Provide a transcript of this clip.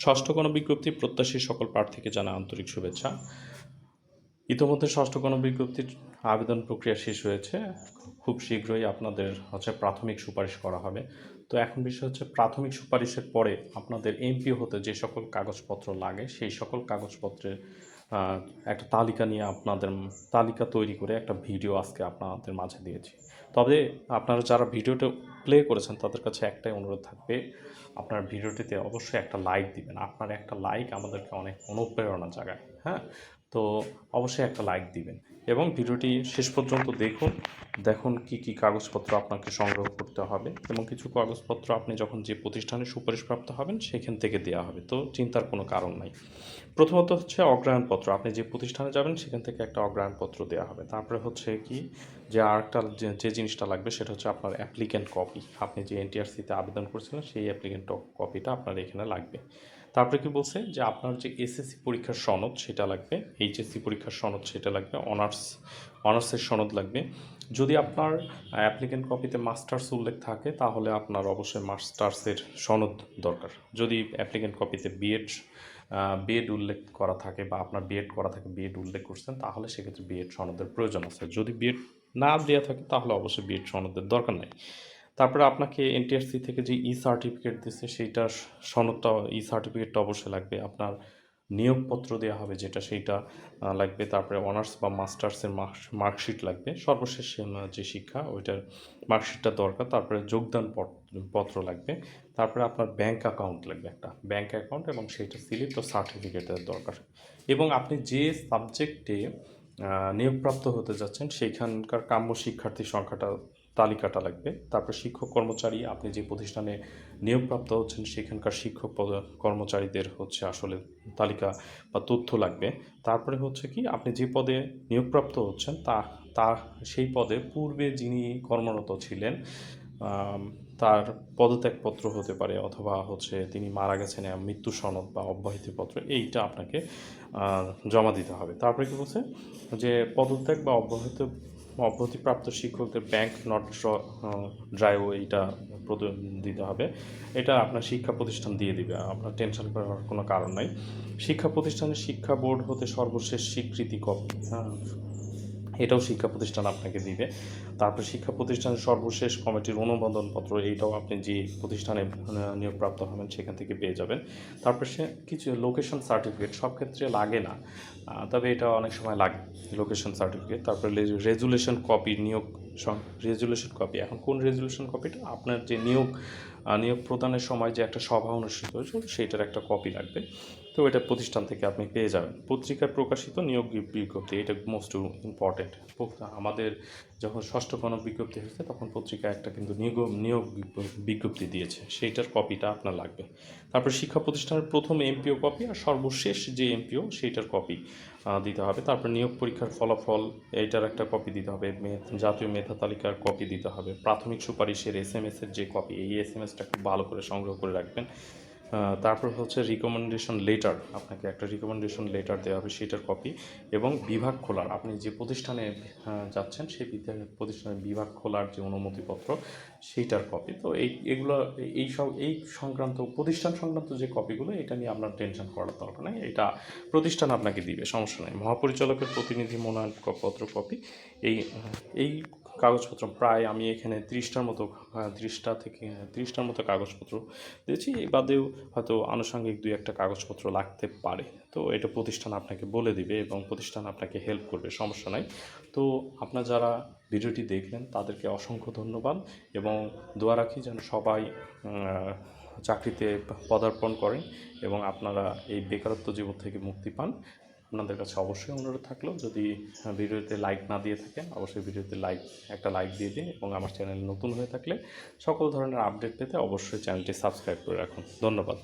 ষষ্ঠ কোনো বিজ্ঞপ্তি প্রত্যাশী সকল প্রার্থীকে জানা আন্তরিক শুভেচ্ছা। ইতিমধ্যে ষষ্ঠ কোনো বিজ্ঞপ্তির আবেদন প্রক্রিয়া শেষ হয়েছে। খুব শীঘ্রই আপনাদের হচ্ছে প্রাথমিক সুপারিশ করা হবে। তো এখন বিষয় হচ্ছে প্রাথমিক সুপারিশের পরে আপনাদের এমপি হতে যে সকল কাগজপত্র লাগে, সেই সকল কাগজপত্রের একটা তালিকা নিয়ে আপনাদের, তালিকা তৈরি করে একটা ভিডিও আজকে আপনাদের মাঝে দিয়েছি। তবে আপনারা যারা ভিডিওটা প্লে করেছেন, তাদের কাছে একটাই অনুরোধ থাকবে, আপনার ভিডিওটিতে অবশ্যই একটা লাইক দিবেন। আপনার একটা লাইক আমাদেরকে অনেক অনুপ্রেরণা জাগায় হ্যাঁ? তো অবশ্যই একটা লাইক দিবেন। এবং ভিডিওটি শেষ পর্যন্ত দেখুন দেখুন কি কি কাগজপত্র আপনাকে সংগ্রহ করতে হবে এবং কিছু কাগজপত্র আপনি যখন যে প্রতিষ্ঠানে সুপারিশপ্রাপ্ত হবেন, সেখান থেকে দেওয়া হবে। তো চিন্তার কোনো কারণ নাই। প্রথমত হচ্ছে অগ্রায়ণপত্র আপনি যে প্রতিষ্ঠানে যাবেন, সেখান থেকে একটা অগ্রায়ণপত্র দেওয়া হবে। তারপরে হচ্ছে কি, যে আরেকটা যে জিনিসটা লাগবে, সেটা হচ্ছে আপনার অ্যাপ্লিক্যান্ট কপি আপনি যে এনটিআরসিতে আবেদন করেছিলেন, সেই অ্যাপ্লিক্যান্ট কপিটা আপনার এখানে লাগবে। তারপরে কি বলছে যে আপনার যে এসএসসি পরীক্ষার সনদ সেটা লাগবে এইচএসসি পরীক্ষার সনদ সেটা লাগবে, অনার্স, অনার্সের সনদ লাগবে। যদি আপনার অ্যাপ্লিকেন্ট কপিতে মাস্টার্স উল্লেখ থাকে, তাহলে আপনার অবশ্যই মাস্টার্সের সনদ দরকার। যদি অ্যাপ্লিকেন্ট কপিতে বিএড বিএড উল্লেখ করা থাকে বা আপনার বিএড করা থাকে বিএড উল্লেখ করছেন, তাহলে সেক্ষেত্রে বিএড সনদের প্রয়োজন আছে। যদি বিএড না দেওয়া থাকে, তাহলে অবশ্যই বিএড সনদের দরকার নেই। তারপরে আপনাকে এনটিআরসি থেকে যে ই সার্টিফিকেট দিচ্ছে সেইটার সনদটা ই সার্টিফিকেটটা অবশ্যই লাগবে। আপনার নিয়োগপত্র দেওয়া হবে যেটা, সেইটা লাগবে। তারপরে অনার্স বা মাস্টার্সের মার্কশিট লাগবে। সর্বশেষ যে শিক্ষা, ওইটার মার্কশিটটা দরকার। তারপরে যোগদান পত্র লাগবে। তারপরে আপনার ব্যাংক অ্যাকাউন্ট লাগবে একটা। ব্যাংক অ্যাকাউন্ট এবং সেইটা স্লিপ তো সার্টিফিকেটের দরকার। এবং আপনি যে সাবজেক্টে নিয়োগপ্রাপ্ত হতে যাচ্ছেন, সেইখানকার কাম্য শিক্ষার্থীর সংখ্যাটা তালিকাটা লাগবে। তারপর শিক্ষক কর্মচারী, আপনি যে প্রতিষ্ঠানে নিয়োগপ্রাপ্ত হচ্ছেন, সেখানকার শিক্ষক পদ- কর্মচারীদের হচ্ছে আসলে তালিকা বা তথ্য লাগবে। তারপরে হচ্ছে কি, আপনি যে পদে নিয়োগপ্রাপ্ত হচ্ছেন, তা তা, সেই পদে পূর্বে যিনি কর্মরত ছিলেন তার পদত্যাগপত্র হতে পারে অথবা হচ্ছে তিনি মারা গেছেন মৃত্যু সনদ বা অব্যাহতিপত্র, এইটা আপনাকে জমা দিতে হবে। তারপরে কি বলছে? যে পদত্যাগ বা অব্যাহত অব্যাহতিপ্রাপ্ত শিক্ষকদের ব্যাংক নট ড্রাইভ এইটা দিতে হবে। এটা আপনার শিক্ষা প্রতিষ্ঠান দিয়ে দিবে, আপনার টেনশন করার কোনো কারণ নাই। শিক্ষা প্রতিষ্ঠানের শিক্ষা বোর্ড হতে সর্বশেষ স্বীকৃতি কপি হ্যাঁ। এটাও শিক্ষা প্রতিষ্ঠান আপনাকে দিবে। তারপর শিক্ষা প্রতিষ্ঠানের সর্বশেষ কমিটির অনুমোদনপত্র, এইটাও আপনি যে প্রতিষ্ঠানে নিয়োগ নিয়োগপ্রাপ্ত হবেন সেখান থেকে পেয়ে যাবেন। তারপর সে কিছু লোকেশন সার্টিফিকেট সব ক্ষেত্রে লাগে না তবে এটা অনেক সময় লাগে লোকেশন সার্টিফিকেট তারপরে রেজুলেশন কপি নিয়োগ রেজুলেশন কপি এখন কোন রেজুলেশন কপিটা আপনার যে নিয়োগ নিয়োগ প্রদানের সময় যে একটা সভা অনুষ্ঠিত হয়েছিল, সেইটার একটা কপি লাগবে। তো এটা প্রতিষ্ঠান থেকে আপনি পেয়ে যাবেন। পত্রিকায় প্রকাশিত নিয়োগ বিজ্ঞপ্তি, এটা মোস্ট ইম্পর্টেন্ট আমাদের যখন ষষ্ঠ কোনো বিজ্ঞপ্তি হয়েছে, তখন পত্রিকায় একটা কিন্তু নিয়োগ নিয়োগ বিজ্ঞপ্তি দিয়েছে। সেইটার কপিটা আপনার লাগবে। তারপর শিক্ষা প্রতিষ্ঠানের প্রথম এমপিও কপি আর সর্বশেষ যে এমপিও, সেইটার কপি দিতে হবে। তারপর নিয়োগ পরীক্ষার ফলাফল, এইটার একটা কপি দিতে হবে। জাতীয় মেধা তালিকার কপি দিতে হবে। প্রাথমিক সুপারিশের এস এম এসের যে কপি এই এস এম এসটা খুব ভালো করে সংগ্রহ করে রাখবেন। তারপর হচ্ছে রিকমেন্ডেশন লেটার আপনাকে একটা রিকমেন্ডেশন লেটার দেওয়া হবে সেটার কপি এবং বিভাগ খোলার, আপনি যে প্রতিষ্ঠানে যাচ্ছেন সেই প্রতিষ্ঠানের বিভাগ খোলার যে অনুমতিপত্র, সেইটার কপি তো এই, এগুলো, এই সব, এই সংক্রান্ত, প্রতিষ্ঠান সংক্রান্ত যে কপিগুলো এটা নিয়ে আপনার টেনশন করার দরকার নেই। এটা প্রতিষ্ঠান আপনাকে দিবে, সমস্যা নেই। মহাপরিচালকের প্রতিনিধি মনোনয়ন পত্র কপি এই এই কাগজপত্র প্রায় আমি এখানে ত্রিশটার মতো ত্রিশটা থেকে, ত্রিশটার মতো কাগজপত্র দিয়েছি। এই বাদেও হয়তো আনুষঙ্গিক দুই একটা কাগজপত্র লাগতে পারে। তো এটা প্রতিষ্ঠান আপনাকে বলে দিবে এবং প্রতিষ্ঠান আপনাকে হেল্প করবে, সমস্যা নাই। তো আপনার যারা ভিডিওটি দেখলেন, তাদেরকে অসংখ্য ধন্যবাদ এবং দোয়া রাখি যেন সবাই চাকরিতে পদার্পণ করেন এবং আপনারা এই বেকারত্ব জীবন থেকে মুক্তি পান। আপনাদের কাছে অবশ্যই অনুরোধ থাকল। যদি ভিডিওতে লাইক না দিয়ে থাকেন, অবশ্যই ভিডিওতে লাইক একটা লাইক দিয়ে দিন এবং আমার চ্যানেল নতুন হয়ে থাকলে সকল ধরনের আপডেট পেতে অবশ্যই চ্যানেলটি সাবস্ক্রাইব করে রাখুন। ধন্যবাদ।